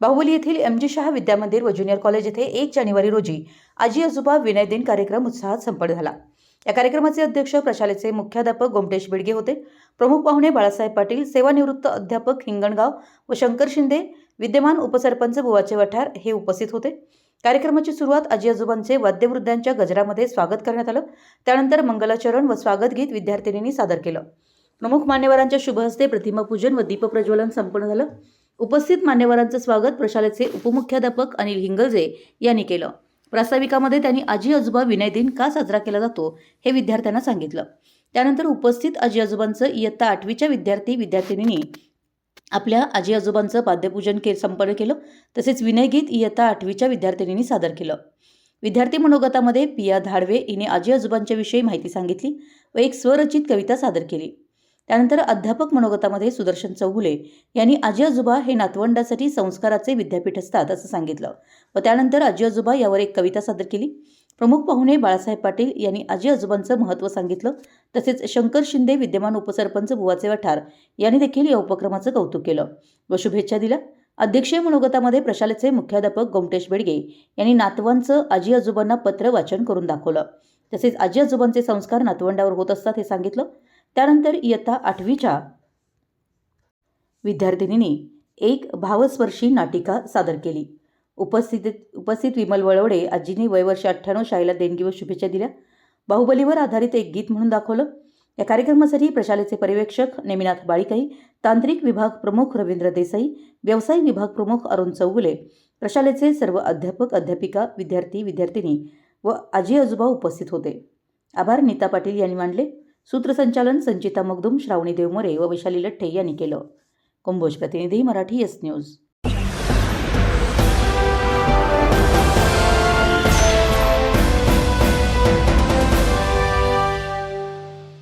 बाहुबली येथील M G Shah विद्यामंदिर व junior college येथे एक जानेवारी रोजी आजी आजोबा विनय दिन कार्यक्रम उत्साहात संपन्न झाला. या कार्यक्रमाचे अध्यक्ष प्रशालेचे मुख्याध्यापक गोमटेश बिडगे होते. प्रमुख पाहुणे बाळासाहेब पाटील सेवानिवृत्त अध्यापक हिंगणगाव व शंकर शिंदे विद्यमान उपसरपंच बुवाचे वठार हे उपस्थित होते. कार्यक्रमाची सुरुवात आजी आजोबांचे वाद्यवृद्धांच्या गजरामध्ये स्वागत करण्यात आलं. त्यानंतर मंगलाचरण व स्वागत गीत विद्यार्थिनींनी सादर केलं. प्रमुख मान्यवरांच्या शुभहस्ते प्रतिमापूजन व दीपप्रज्वलन संपन्न झालं. उपस्थित मान्यवरांचं स्वागत प्रशालेचे उपमुख्याध्यापक अनिल हिंगलजे यांनी केलं. प्रास्ताविकामध्ये त्यांनी आजी आजोबा विनय दिन का साजरा केला जातो हे विद्यार्थ्यांना सांगितलं. त्यानंतर उपस्थित आजी आजोबांचं इयत्ता आठवीच्या विद्यार्थी विद्यार्थिनींनी आपल्या आजी आजोबांचं पाद्यपूजन के संपन्न केलं. तसेच विनयगीत इयत्ता आठवीच्या विद्यार्थिनींनी सादर केलं. विद्यार्थी मनोगतामध्ये पिया धाडवे हिने आजी आजोबांच्या विषयी माहिती सांगितली व एक स्वरचित कविता सादर केली. त्यानंतर अध्यापक मनोगतामध्ये सुदर्शन चौगुले यांनी आजी आजोबा हे नातवंडासाठी संस्काराचे विद्यापीठ असतात असं सांगितलं. व त्यानंतर आजी आजोबा यावर एक कविता सादर केली. प्रमुख पाहुणे बाळासाहेब पाटील यांनी आजी आजोबांचं महत्त्व सांगितलं. तसेच शंकर शिंदे विद्यमान उपसरपंच बुवाचे वठार यांनी देखील या उपक्रमाचं कौतुक केलं व शुभेच्छा दिल्या. अध्यक्षीय मनोगतामध्ये प्रशालेचे मुख्याध्यापक गोमटेश बेडगे यांनी नातवांचं आजी आजोबांना पत्र वाचन करून दाखवलं. तसेच आजी आजोबांचे संस्कार नातवंडावर होत असतात हे सांगितलं. त्यानंतर इयत्ता आठवीच्या विद्यार्थिनींनी एक भावस्पर्शी नाटिका सादर केली. उपस्थित उपस्थित विमल वळवडे आजीने वयवर्ष अठ्ठ्याण्णव शाळेला देणगी व शुभेच्छा दिल्या. बाहुबलीवर आधारित एक गीत म्हणून दाखवलं. या कार्यक्रमासाठी प्रशालेचे पर्यवेक्षक नेमिनाथ बाळीकाई तांत्रिक विभाग प्रमुख रवींद्र देसाई व्यवसाय विभाग प्रमुख अरुण चौगुले प्रशालेचे सर्व अध्यापक अध्यापिका विद्यार्थी विद्यार्थिनी व आजी आजोबा उपस्थित होते. आभार नीता पाटील यांनी मांडले. सूत्रसंचालन संचिता मगदुम श्रावणी देवमोरे व वैशाली लठ्ठे यांनी केलं. कुंभोज प्रतिनिधी मराठी एस न्यूज